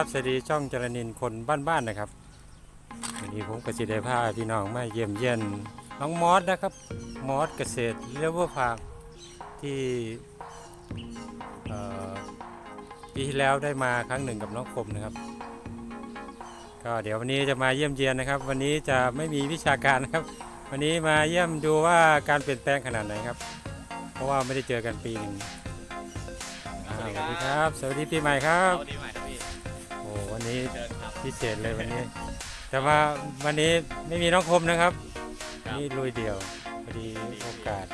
ครับสวัสดีช่องจรนินคนบ้านๆนะครับวันนี้ผมกสิได้พาพี่น้องมาเยี่ยมเยียนน้องมอสนะครับ มอสเกษตรเลเวอร์พาร์ที่ปีที่แล้วได้มาครั้งหนึ่งกับน้องคมนะครับ ก็เดี๋ยววันนี้จะมาเยี่ยมเยียนนะครับ วันนี้จะไม่มีวิชาการนะครับ วันนี้มาเยี่ยมดูว่าการเปลี่ยนแปลงขนาดไหนครับ เพราะว่าไม่ได้เจอกันปีหนึ่งสวัสดีครับ สวัสดีปีใหม่ครับ สวัสดีใหม่ครับพี่โอ้วันนี้เชิญครับพิเศษเลยวันนี้ แต่ว่าวันนี้ไม่มีน้องคมนะครับครับ นี่ลุยเดี่ยวพอดีโอกาส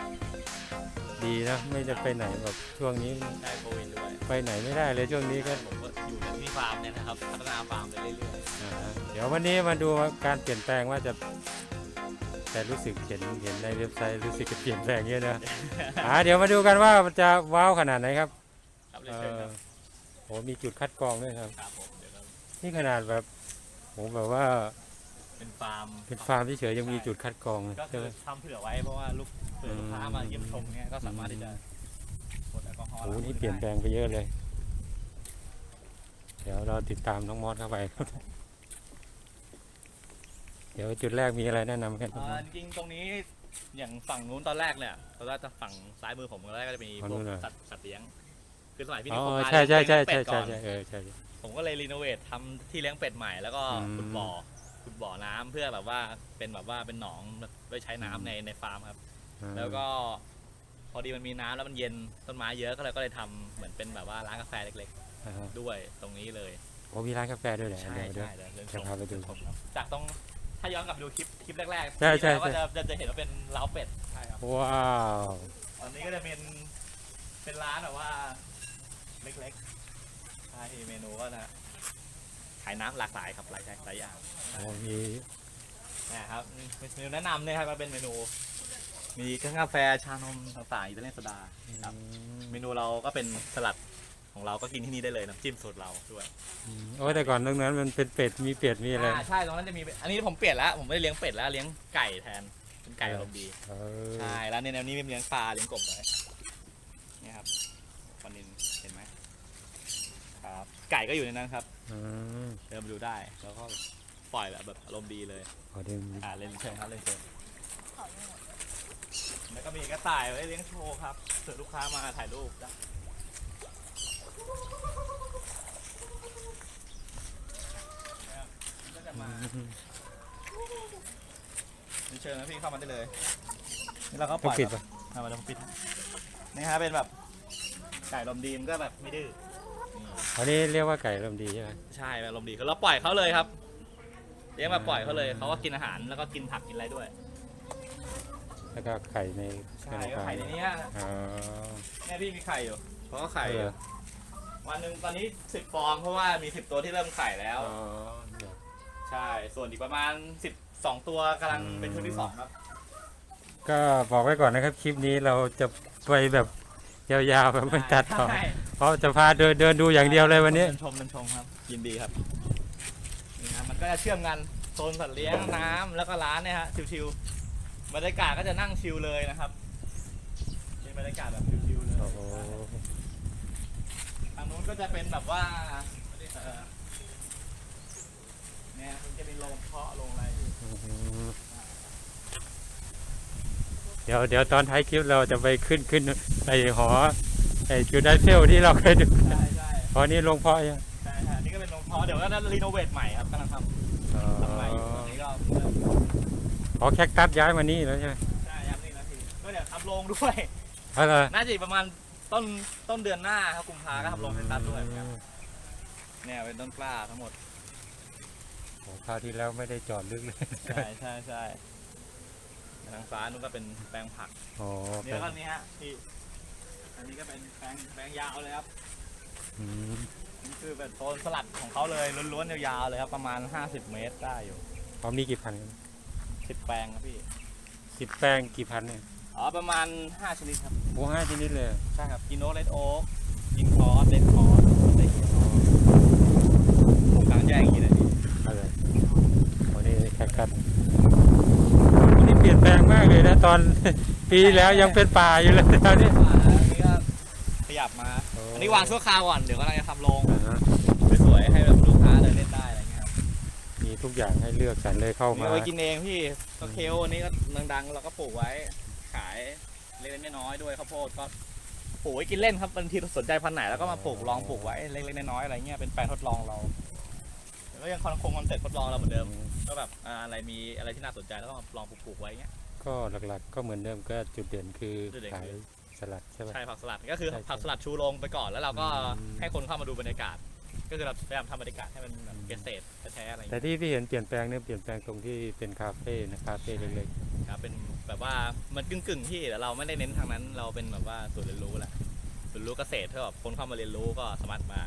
ดีนะไม่จะไปไหนแบบช่วงนี้ได้โควิดด้วยไปไหนไม่ได้เลยช่วงนี้ก็ผมก็อยู่กันที่ฟาร์มเนี่ยนะครับพัฒนาฟาร์มไปเรื่อยอ่าเดี๋ยววันนี้มาดูว่าการเปลี่ยนแปลงว่าจะ แต่รู้สึกเห็นเห็นในเว็บไซต์รู้สึกจะเปลี่ยนแปลงเยอะนะ อ่าเดี๋ยวมาดูกันว่ามันจะว้าวขนาดไหนครับๆครับเลเอยเชิญอครับโหมีจุดคัดกรองด้วยครับ ครับผมเดี๋ยวเรา นี่ขนาดแบบผมแบบว่าเป็นฟาร์มเป็นฟาร์มเฉยๆยังมีจุดคัดกรองเลยก็ใช่คือไหม ทำเผื่อไว้เพราะว่าลูกเผื่อลูกค้ามาเยี่ยมชมเนี่ยก็สามารถที่จะกดแอลกอฮอล์โอ้โหล้างมืนี่อเปลี่ยนแปลได้งไปเยอะเลย เดี๋ยวเราติดตามน้องมอสเข้าไปเดี๋ยวจุดแรกมีอะไรแนะนำกันเอ่อจริงๆตรงนี้อย่างฝั่งนู้นตอนแรกเนี่ยตอนแรกจะฝั่งซ้ายมือผมตอนแรกก็จะมีพวกสัตว์สัตว์เลี้ยงคือสมัยพี่อ๋นิอคมมาใช่ใช่ใช่เลี้ใช่ยงเป็ดใช่ก่อน ใช่เออใช่ใช่ ผมก็เลยรีโนเวททำที่เลี้ยงเป็ดใหม่แล้วก็อืมขุดบ่อขุดบ่อน้ำเพื่อแบบว่าเป็นแบบว่าเป็นหนองไว้ใช้น้ำในในฟาร์มครับอ่าแล้วก็พอดีมันมีน้ำแล้วมันเย็นต้นไม้เยอะก็เลยก็เลยทำเหมือนเป็นแบบว่าร้านกาแฟเล็กอ่าๆด้วยตรงนี้เลย โอ้มีร้านกาแฟด้วยแหละเดี๋ยวเดี๋ยวเดี๋ยวเดินชจะมพาไปดูชมครับจากตรงถ้าย้อนกลับไปดูคลิปคลิปแรกๆใช่ใช่เราก็ใช่จะจะจะเห็นว่าเป็นเล้าเป็ดใช่ครับว้าว ตอนนี้ก็จะเป็นเป็นร้านแบบว่า เล็กๆใช่เมนูก็นะขายน้ำหลากหลายครับหลายหลายอย่างโอ้มีนะครับเมนูแนะนำเนี่ยครับก็เป็นเมนู มีเครื่องกาแฟชานมต่างๆอิตาเลียนโซดาครับ เมนูเราก็เป็นสลัดของเราก็กินที่นี่ได้เลยน้ำจิ้มสูตรเราด้วยอืมโอ้แต่ก่อนตรงนั้นมันเป็นเป็ดมีเป็ดมีอะไรอ่าใช่ตรงนั้นจะมีอันนี้ผมเปลี่ยนแล้วผมไม่ได้เลี้ยงเป็ดแล้วเลี้ยงไก่แทนเป็นไก่เอออารมณ์ดีเออใช่แล้วในแนวนี้มีเลี้ยงปลาเลี้ยงกบไว้นี่ครับปลานินเห็นไหมครับ ไก่ก็อยู่ในนั้นครับอืมเดินไปดูได้ แล้วก็ปล่อยแบบแบบอารมณ์ดีเลยขอเดินอ่าเล่นเชิญครับเล่นเชิญแล้วก็มีกระต่ายไว้เลี้ยงโชว์ครับเผื่อลูกค้ามาถ่ายรูปได้นะครับก็จะมาเรียนเชิญนะพี่เข้ามาได้เลยนี่เราก็ปต้องล่อยปิดแบบปะเอามาแล้วปิดนี่ฮะเป็นแบบไก่ลมดีมนก็แบบไม่ดื้อนี่ อันนี้เรียกว่าไก่ลมดีใช่ไหมใช่แบบลมดีคือเราปล่อยเขาเลยครับเลี้ยงแบบปล่อยเขาเลยเขาก็กินอาหารแล้วก็กินผักกินอะไรด้วยแล้วก็ไข่ในใช่ก็ไข่ในนี้ฮะอ๋อเนี่ยพี่มีไข่อยู่เขาก็ไข่เออยู่อวันหนึ่งตอนนี้สิบฟองเพราะว่ามีสิบตัวที่เริ่มไข่แล้ว อ๋อเดี๋ยวใช่ ส่วนอีกประมาณสิบสองตัวกำลังเป็นชุดที่สองครับ ก็บอกไว้ก่อนนะครับ คลิปนี้เราจะไปแบบยาวๆแบบไม่ตัดต่อ ใช่ เพราะจะพาเดินเดินดูอย่างเดียวเลยวันนี้เดินชมเดินชมครับยินดีครับนี่นะมันก็จะเชื่อมกันโซนสัตว์เลี้ยงน้ำแล้วก็ร้านเนี่ยฮะชิวๆบรรยากาศก็จะนั่งชิลเลยนะครับเป็นบรรยากาศแบบชิลๆเลยโอ้โหทางนู้นก็จะเป็นแบบว่าเอ่อเนี่ยมันจะเป็นโรงเพาะโรงอะไรอยู่อืมเดี๋ยวเดี๋ยวตอนท้ายคลิปเราจะไปขึ้นขึ้นไอหอ ไอจุดไอเฟลที่เราเคยดูใช่ใช่หอนี้ลงพ่อยังใช่ใช่นี่ก็เป็นโรงเพาะเดี๋ยวก็จะรีโนเวทใหม่ครับกำลังทำอ๋อทำใหม่อยู่ตอนนี้ก็เริ่มอ๋อแคคตัสย้ายมานี่แล้วใช่ไหมใช่ครับนี่นะพี่ก็เดี๋ยวทำโรงด้วย อะไรน่าจะอีกประมาณต้นต้นเดือนหน้าครับกุมภาก็ทำโรงเป็นตัดด้วยเหมือนกันเนี่ยเป็นต้นกล้าทั้งหมดโอ้คราวที่แล้วไม่ได้จอดลึกเลยใช่ใช่ใช่ทางซ้ายนู้นก็เป็นแปลงผักอ๋อเนี่เป็ยนก็นี้ฮะพี่ อันนี้ก็เป็นแปลงแปลงยาวเลยครับอืมนี่คือแบบโซนสลัดของเขาเลยล้วนๆยาวๆเลยครับประมาณ 50 เมตรได้อยู่พร้อมนี่กี่พัน10แปลงครับพี่สิบแปลงกี่พันเนี่ยอ๋อประมาณ 5 ชนิดครับโอ้ห้าชนิดเลยใช่ครับกินโนเลดโอ๊กกินคอร์สเดนคอร์สเดนคอร์สผมกลางแยกอย่างนี้เลยพี่อะไรโอ้นี่แคคตัสวันนี้เปลี่ยนแปลงมากเลยนะตอน ปีที่แล้วยังเป็นป่าอยู่เลยตอนนี้อ่าอันนี้ก็ ขยับมาโอ้อันนี้วางชั่วคราวก่อน เดี๋ยวกำลังจะทำโรงอ่าฮะสวยๆให้แบบลูกทุกอย่างให้เลือกสรรเลยเข้ามีมา เอาไว้กินเองพี่ก็เคลอันนี้ก็ดังๆเราก็ปลูกไว้ ขายเล็กๆน้อยๆด้วยข้าวโพดก็ปลูกไว้กินเล่นครับบางทีเราสนใจพันธุ์ไหนแล้วก็มาปลูกลองปลูกไว้เล็กๆน้อยๆอะไรเงี้ยเป็นแปลงทดลองเราแต่ก็ยังคงคอนเซ็ปต์ทดลองเราเหมือนเดิมก็แบบอ่าอะไรมีอะไรที่น่าสนใจแล้วก็มาลองปลูกๆไว้เงี้ย ก็หลักๆก็เหมือนเดิมก็จุดเด่นคือจุดเด่นขายคือ สลัดใช่ไหม ใช่ผักสลัดก็คือใช่ใช่ผักสลัดชูโรงไปก่อนแล้วเราก็อืม ให้คนเข้ามาดูบรรยากาศ ก็คือเราพยายามทำบรรยากาศให้มันแบบเกษตรแท้ๆอะไรอย่างแต่เงี้ยที่พี่เห็นเปลี่ยนแปลงเนี่ยเปลี่ยนแปลงตรงที่เป็นคาเฟ่นะคาเฟ่เล็กครับเป็นแบบว่ามันกึ่งๆที่แต่เราไม่ได้เน้นทางนั้น เราเป็นแบบว่าศูนย์เรียนรู้แหละศูนย์รู้เกษตรเพื่อแบบคนเข้ามาเรียนรู้ก็สามารถมา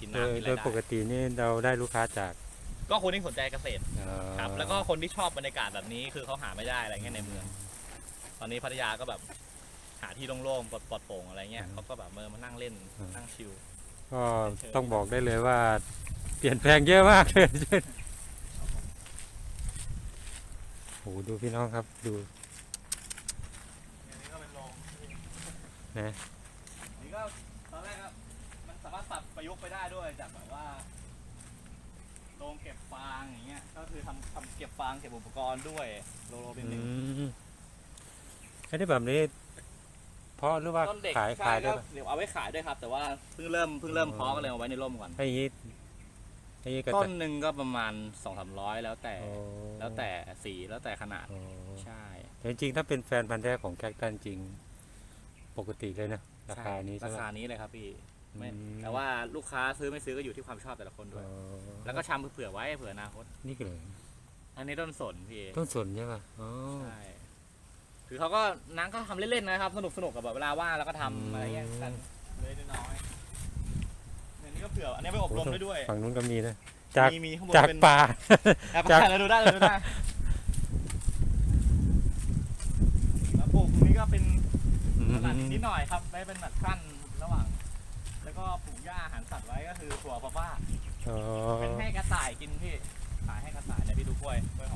กินๆโดยน้ำกินอะโดไรยปกได้ตินี่เราได้ลูกค้าจากก็คนที่สนใจเกษตร เอ่อครับแล้วก็คนที่ชอบบรรยากาศแบบนี้คือเขาหาไม่ได้อะไรเงี้ยในเมือง ตอนนี้พัทยาก็แบบ หาที่โล่งๆปลอดปลอดโปร่งอะไรเงี้ยเขาก็แบบเมื่อมานั่งเล่นนั่งชิลก็ต้องบอกได้เลยว่า เปลี่ยนแปลงเยอะมากเลยโอ้โหดูพี่น้องครับดูอันนี้ก็เป็นโรงนะอันนี้ก็ตอนแรกก็มันสามารถปรับประยุกต์ไปได้ด้วยจากแบบว่าโรงเก็บฟางอย่างเงี้ยก็คือทำทำเก็บฟางเก็บอุปกรณ์ด้วยโลโลเป็นหอืนึ่งมไอ้ที่แบบนี้ เพราะหรือว่าต้นเด็กขายใช่ขายได้ก็ปะเดี๋ยวเอาไว้ขายด้วยครับ แต่ว่าเพิ่งเริ่มเพิ่งเริ่มอ๋อเพาะก็เลยเอาไว้ในร่มก่อนไอ้อย่างงี้ไอ้อย่างงี้ก็ต้จะนหนึ่งก็ประมาณสองสามร้อยแล้วแต่ โอ้แล้วแต่สีแล้วแต่ขนาด โอ้ใช่แต่จริงๆถ้าเป็นแฟนพันธุ์แท้ของแคคตันจริง ปกติเลยนะราคานี้ราใช่ไหม คานี้เลยครับพี่ไม่อืม แต่ว่าลูกค้าซื้อไม่ซื้อก็อยู่ที่ความชอบแต่ละคนด้วย อ๋อแล้วก็ชำเผื่อไว้เผื่ออนาคต นี่ก็เลยอันนี้ต้นสนพี่ต้นสนใช่ป่ะอ๋อใช่ คือเขาก็นังก็ทำเล่นๆนะครับสนุกสนุกกับแบบเวลาว่างแล้วก็ทำอืมอะไรเงี้ยกันเล็กๆน้อยๆอันนี้ก็เผื่ออันนี้ไปอบรมได้ด้วยฝั่งนู้นก็มีนะจากมีมีข้างบนจากเป็นป่าจากจากป่าเราดูได้เราดูได้แล้วปลูกตรงนี้ก็เป็นตลาดนิดหน่อยครับได้เป็นแบบขั้นระหว่าง แล้วก็ปลูกหญ้าอาหารสัตว์ไว้ก็คือถั่วปาป้าอ๋อเป็นให้กระต่ายกินพี่ขายให้กระต่ายเนี่ยพี่ดูกล้วยกล้วย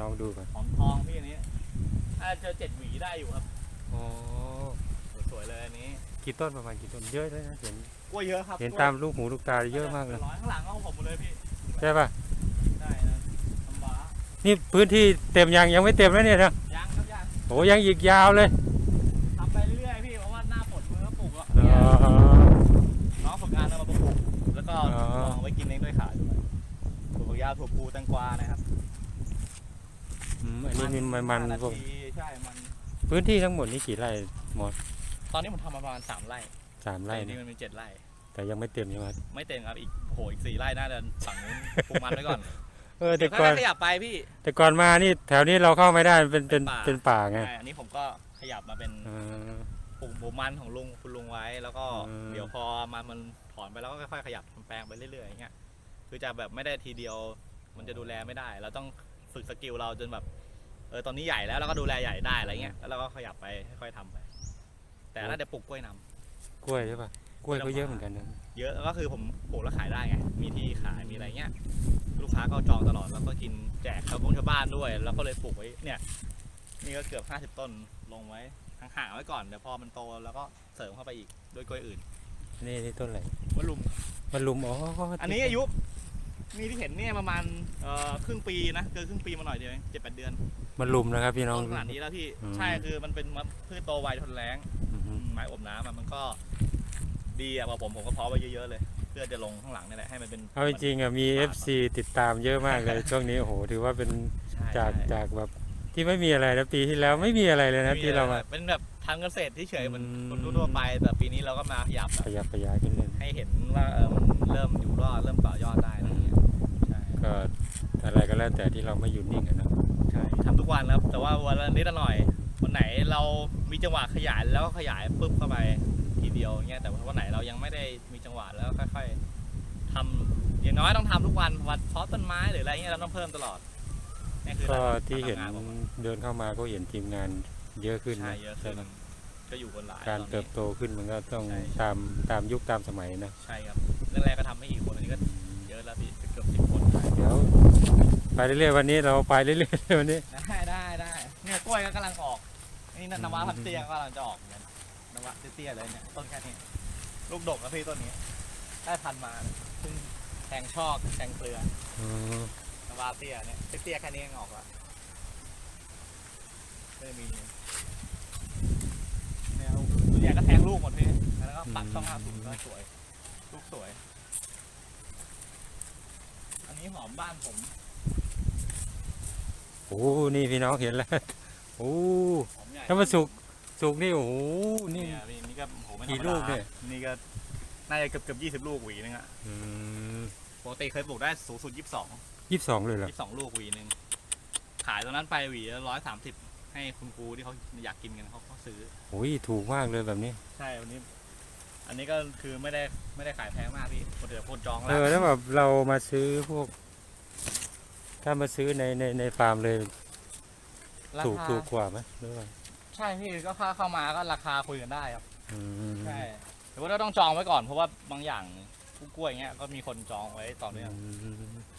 น้องดูก่อนหอมทองพี่อันนี้อาจจะเจอเจ็ดหวีได้อยู่ครับ อ๋อสวยๆเลยอันนี้กี่ต้นประมาณกี่ต้นเยอะเลยนะเห็นกล้วยเยอะครับเห็นกล้วยตามลูกหูลูกตาเยอะมากเลยร้อยข้างหลังก็ของผมหมดเลยพี่ใช่ป่ะได้นะทำบ้านี่พื้นที่เต็มยังยังไม่เต็มแล้วเนี่ยนะยังครับยังโอ้ยังอีกยาวเลยทำไปเรื่อยๆพี่เพราะว่าหน้าฝนมือก็ปลูกแล้วอ๋อน้องฝึกงานเอามาปลูกแล้วก็อ๋อลองไว้กินเองด้วยขายด้วยปลูกยาถั่วพูแตงกวานะครับ อืมอันนี้มีมันมันห้านาพวกทีใช่มัน พื้นที่ทั้งหมดนี่กี่ไร่หมดตอนนี้ผมทำมาประมาณสามไร่สามไร่แต่จรินะงๆมันมีเจ็ดไร่ แต่ยังไม่เต็มใช่ไหมไม่เต็มครับอีกโหอีกสี่ไร่น่าจะฝั่งนู้นปลูกมันไว้ก่อนเออแต่เดี๋ยวก่อนค่อยๆขยับไปพี่ แต่ก่อนมานี่แถวนี้เราเข้าไม่ได้เป็นเป็นเป็เป็นนป่า ป่าไงใช่อันนี้ผมก็ขยับมาเป็นเออปลูกหมูมันของลุงคุณลุงไว้ แล้วก็อืม เดี๋ยวพอมันมันถอนไปแล้วก็ค่อยๆขยับทำแปลงไปเรื่อยๆอย่างเงี้ยคือจะแบบไม่ได้ทีเดียว มันจะดูแลไม่ได้ เราต้อง ฝึกสกิลเราจนแบบเออตอนนี้ใหญ่แล้วเราก็ดูแลใหญ่ได้อะไรเงี้ยแล้วเราก็ขยับไปค่อยๆทำไป แต่น่าจะปลูกกล้วยนำกล้วยใช่ป่ะกล้วยก็เยอะเหมือนกันนะเยอะก็คือผมปลูกแล้วขายได้ไงมีที่ขายมีอะไรเงี้ยลูกค้าก็จองตลอดแล้วก็กินแจกชาวบงชาวบ้านด้วย แล้วก็เลยปลูกไว้เนี่ยนี่ก็เกือบ 50 ต้นลงไว้ห่างๆไว้ก่อนเดี๋ยวพอมันโตแล้วก็เสริมเข้าไปอีกด้วยกล้วยอื่นนี่นี่ต้นอะไรว่าลุม มันลุมอ๋ออัอันนี้อายุ นี่ที่เห็นเนี่ยประมาณเอ่อครึ่งปีนะเกินครึ่งปีมาหน่อยเดียวเองเจ็ดแปดเดือนมันลุมนะครับพี่น้อง ต้นขนาดนี้แล้วพี่อืม ใช่คือมันเป็นพืชโตไวทนแล้งอือฮึไม้อบน้ำอะมันก็ ดีอะพอผมผมก็เพาะไว้เยอะๆเลย เพื่อจะลงข้างหลังนี่แหละให้มันเป็นเอาจริงๆอะมี FC ติดตามเยอะมากเลย ช่วงนี้โอ้โหถือว่าเป็นใช่จากใช่ จากแบบที่ไม่มีอะไรนะปีที่แล้วไม่มีอะไรเลยนะไที่เรามา เป็นแบบทำเกษตรที่เฉยๆเหมือนอืม คนทั่วๆไป แต่ปีนี้เราก็มาขยับแบบขยับขยายขึ้นเล่นให้เห็นว่าเออมันเริ่มอยู่รอดเริ่มต่อยอดได้ ก็อะไรก็แล้วแต่ที่เราไม่หยุดนิ่งอะนะใช่ทำทุกวันนะครับ แต่ว่าวันละนิดละหน่อย วันไหนเรามีจังหวะขยายแล้วก็ขยายปุ๊บเข้าไปทีเดียวอย่างเงี้ยแต่ว่าวันไหนเรายังไม่ได้มีจังหวะแล้วค่อยๆทำอย่างน้อยต้องทำทุกวันวันเพาะต้นไม้หรืออะไรเงี้ยเราต้องเพิ่มตลอดนี่คือก็การที่เห็นการทำงาผมเดินเข้ามาก็เห็นทีมงานเยอะขึ้นใช่นะเยอะใช่ขึ้นไหมก็อยู่บนหลายการตอนนี้ เติบโตขึ้นมันก็ต้องใช่ ตามตามยุคตามสมัยนะ ใช่ครับแรกๆก็ทำไม่กี่คนอันนี้ก็เยอะแล้วพี่เกือบสิบคน เดี๋ยวไปเรื่อยๆวันนี้เราไปเรื่อยๆวันนี้ ได้ได้ได้เนี่ยกล้วยก็กำลังออก นี่นวาพันเตี้ยก็กำลังจะออกเหมือนกันนวาเตี้ยๆเลยเนี่ยต้นแค่นี้ ลูกดกนะพี่ต้นนี้ ได้พันธุ์มาเพิ่งแทงชอกแทงเกลืออืมนาวาเตี้ยเนี่ยเตี้ยๆแค่นี้ยังออกละก็จะมีแนวส่วนใหญ่ก็แทงลูกหมดพี่แล้วก็ปักช่องห้าศูนย์ก็สวย ลูกสวยอั นนี้หอมบ้านผมโอ้นี่พี่น้องเห็นแล้วโอ้หอมใหญ่ถ้ามาสุกสุกนี่โอ้โหนี่นี่นี่นี่ก็โหไม่ธรกี่รมลูดากเนี่ย นี่ก็น่าจะเกือบเกือบยี่สิบลูกหวีนึงอะอืมปกติเคยปลูกได้สูงสุดยี่สิบสองยี่สิบสองเลยเหรอยี่สิบสองลูกหวีหนึ่งขายตรงนั้นไปหวีร้อยสามสิบให้คุณครูที่เขาอยากกินกันเขาเขาซื้อ โอ้ยถูกมากเลยแบบนี้ ใช่วันนี้ อันนี้ก็คือไม่ได้ไม่ได้ขายแพงมากพี่คนเดียวคนจองเอแล้วอแล้วแบบเรามาซื้อพวก ถ้ามาซื้อในในในฟาร์มเลยราถูกคาถูกกว่าไหมหรือว่าใช่พี่ก็ค่าเข้ามาก็ราคาคุยกันได้ครับอืมใช่แต่ว่าเราต้องจองไว้ก่อนเพราะว่าบางอย่างกล้วยเงี้ยก็มีคนจองไว้ต่อเนื่องอืม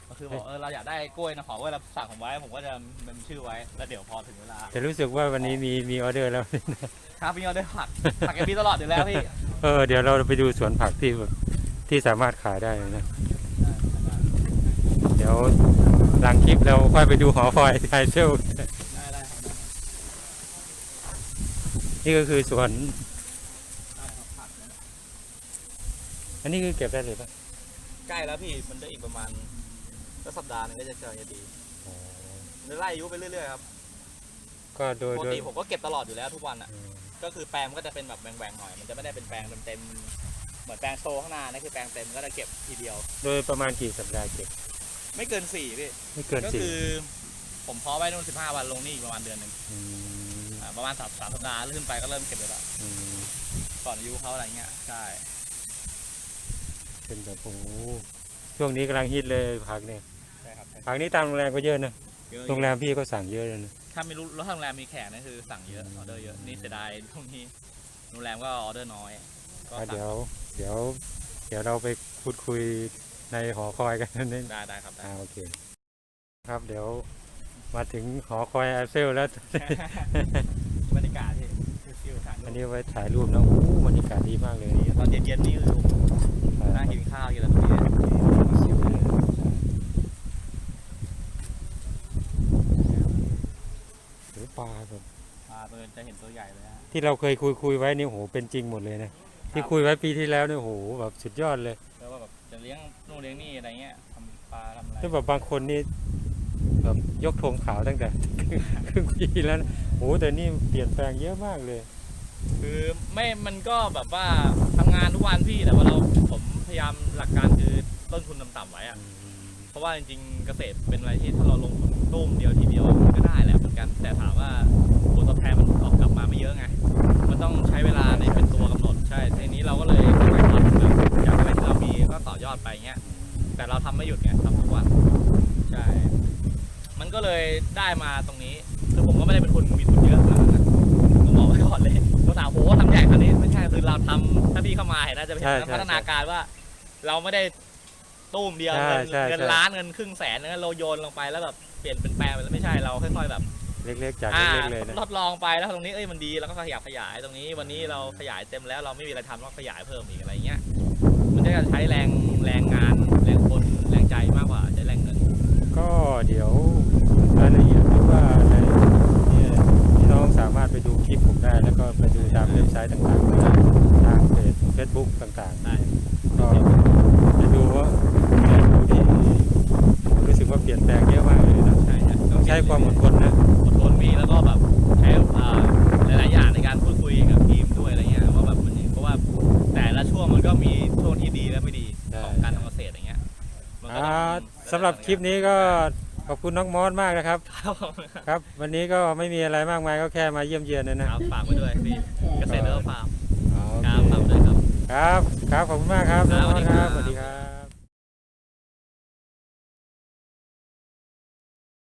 ก็คือบอกเออเราอยากได้กล้วยนะขอกล้วยเราสั่งผมไว้ผมก็จะเป็นชื่อไว้แล้วเดี๋ยวพอถึงเวลา แต่รู้สึกว่าวันนี้มีมีออเดอร์แล้ว ครับพี่ยอดได้ผักผักแกมีตลอดอยู่แล้วพี่ เออเดี๋ยวเราไปดูสวนผักที่แบบที่สามารถขายได้นะ เดี๋ยวหลังคลิปเราค่อยไปดูหอคอยไทเซลได้ได้ครับได้นี่ก็คือสวนได้ครับผักเนี่ยอันนี้คือเก็บได้เลยปะใกล้แล้วพี่มันจะอีกประมาณก็สัปดาห์หนึงก็จะเจอจะดีไล่อายุไปเรื่อยๆครับ ก็โดยปกโดยติผมก็เก็บตลอดอยู่แล้วทุกวันอะอืม ก็คือแปลงมันก็จะเป็นแบบแหว่งๆหน่อย มันจะไม่ได้เป็นแปลงเต็มๆเหมือนแปลงโซข้างหน้านี่คือแปลงเต็มก็จะเก็บทีเดียว โดยประมาณกี่สัปดาห์เก็บ ไม่เกินสี่พี่ ไม่เกินก็สี่คือ ผมเพาะไว้นู่นสิบห้าวันลงนี่อีกประมาณเดือนหนึ่งมอ่าประมาณสามสามสัปดาห์ขึ้นไปก็เริ่มเก็บเลยละอืมก่อนอายุเขาอะไรเงี้ยใช่เป็นแบบโอ้โหช่วงนี้กำลังฮิตเลยผักเนี่ยใช่ครับผักนี้ตามโรงแรมก็เยอะนะ เยอะโรงแรมพี่ก็สั่งเยอะเลยนะ ถ้าไม่รู้รถทางโรงแรมมีแขกนี่คือสั่งเยอะออเดอร์เยอะนี่เสียดายตรงนี้โรงแรมก็ออเดอร์น้อย ก็อะสั่งเดี๋ยว เดี๋ยว เดี๋ยวเราไปพูดคุยในหอคอยกันนั่นได้ได้ครับได้ อ่าโอเค ครับเดี๋ยวมาถึงหอคอยอาเซลแล้ว บรรยากาศที่ชิวๆถ่ายรูอันปนี้ไว้ถ่ายรูปนะโอ้โหบรรยากาศดีมากเลยตอนเย็นๆนี่คืออ่านั่งกินข้าวกินอะไรตรงนี้ ชิวเลยหรือ ปลาแบบปลาตัวจะเห็นตัวใหญ่เลยฮะที่เราเคยคุยคุยไว้นี่โหเป็นจริงหมดเลยนะที่คุยไว้ปีที่แล้วเนี่ยโหแบบสุดยอดเลยแล้วว่าแบบจะเลี้ยงนู่นเลี้ยงนี่อะไรเงี้ยทำปลาทำอะไรที่แบบบางคนนี่แบบยกธงขาวตั้งแต่ครึ่งปีแล้วนะโหแต่นี่เปลี่ยนแปลงเยอะมากเลย คือไม่มันก็แบบว่าทำงานทุกวันพี่แต่ว่าเราผมพยายามหลักการคือต้นทุนต่ำๆไว้อะเพราะว่าจริงๆเกษตรเป็นอะไรที่ถ้าเราลงทุนตุ้มเดียวทีเดียวมันก็ได้แหละเหมือน กัน แต่ถามว่าผลตอบแทนมันออกกลับมาไม่เยอะไง มันต้องใช้เวลาในเป็นตัวกำหนด ใช่ทีนี้เราก็เลยค่อยๆคิดแบบจากอะไรที่เรามีก็ต่อยอดไปเงี้ย แต่เราทำไม่หยุดไงทำทุกวัน ใช่ มันก็เลยได้มาตรงนี้ คือผมก็ไม่ได้เป็นคนมีทุนเยอะขนาดนั้นต้องบอกไว้ก่อนเลยภาษามโหทำใหญ่ขนาดนี้ไม่ใช่ คือเราทำถ้าพี่เข้ามาเห็นน่าจะเป็นใช่ใช่พัฒนาการว่า เราไม่ได้ตุ้มเดียวใช่เงินใช่เงินใช่ล้านเงินครึ่งแสนเงินเราโยนลงไปแล้วแบบเปลี่ยนเป็นแปลงไปแล้วไม่ใช่เราค่อยๆแบบ เล็กๆจากอ่าเล็กๆเลยนะทดลองไปแล้วตรงนี้เอ้ยมันดีแล้วก็ขยับขยายตรงนี้ วันนี้เราขยายเต็มแล้วเราไม่มีอะไรทำเราขยายเพิ่มอีกอะไรเงี้ยมันจะใช้แรงแรงงานแรงคนแรงใจมากกว่าใช้แรงเงินก็เดี๋ยวรายละเอียดหรือว่าอะไรเนี่ยพี่น้องสามารถไปดูคลิปผมได้ แล้วก็ไปดูตามเว็บไซต์ต่างๆได้ทางเพจเฟซบุ๊กต่างได้ๆก็จะดูว่าเมนูที่ผมรู้สึกว่าเปลี่ยนแปลงเยอะมากเลยนะใช่ใช่ต้องใช้ความอดทนนะ อดทนมีแล้วก็แบบใช้อ่าหลายๆอย่างในการพูดคุยกับทีมด้วยอะไรเงี้ยว่าแบบมันเพราะว่าแต่ละช่วงมันก็มีช่วงที่ดีและไม่ดีใช่ของการทำเกษตรอย่างเงี้ยมันก็อ่าต้องสำหรับคลิปนี้ก็ขอบคุณน้องมอสมากนะครับ ครับผมครับ วันนี้ก็ไม่มีอะไรมากมายก็แค่มาเยี่ยมเยียนนะนะครับฝากไว้ด้วยพี่เกษตรแล้วก็ฟาร์มอ๋อโอครับเคฝากไว้ด้วยครับ ครับ ครับ ขอบคุณมากครับครับน้องมอสครับสสวัวัสสดีดีคครัรับบ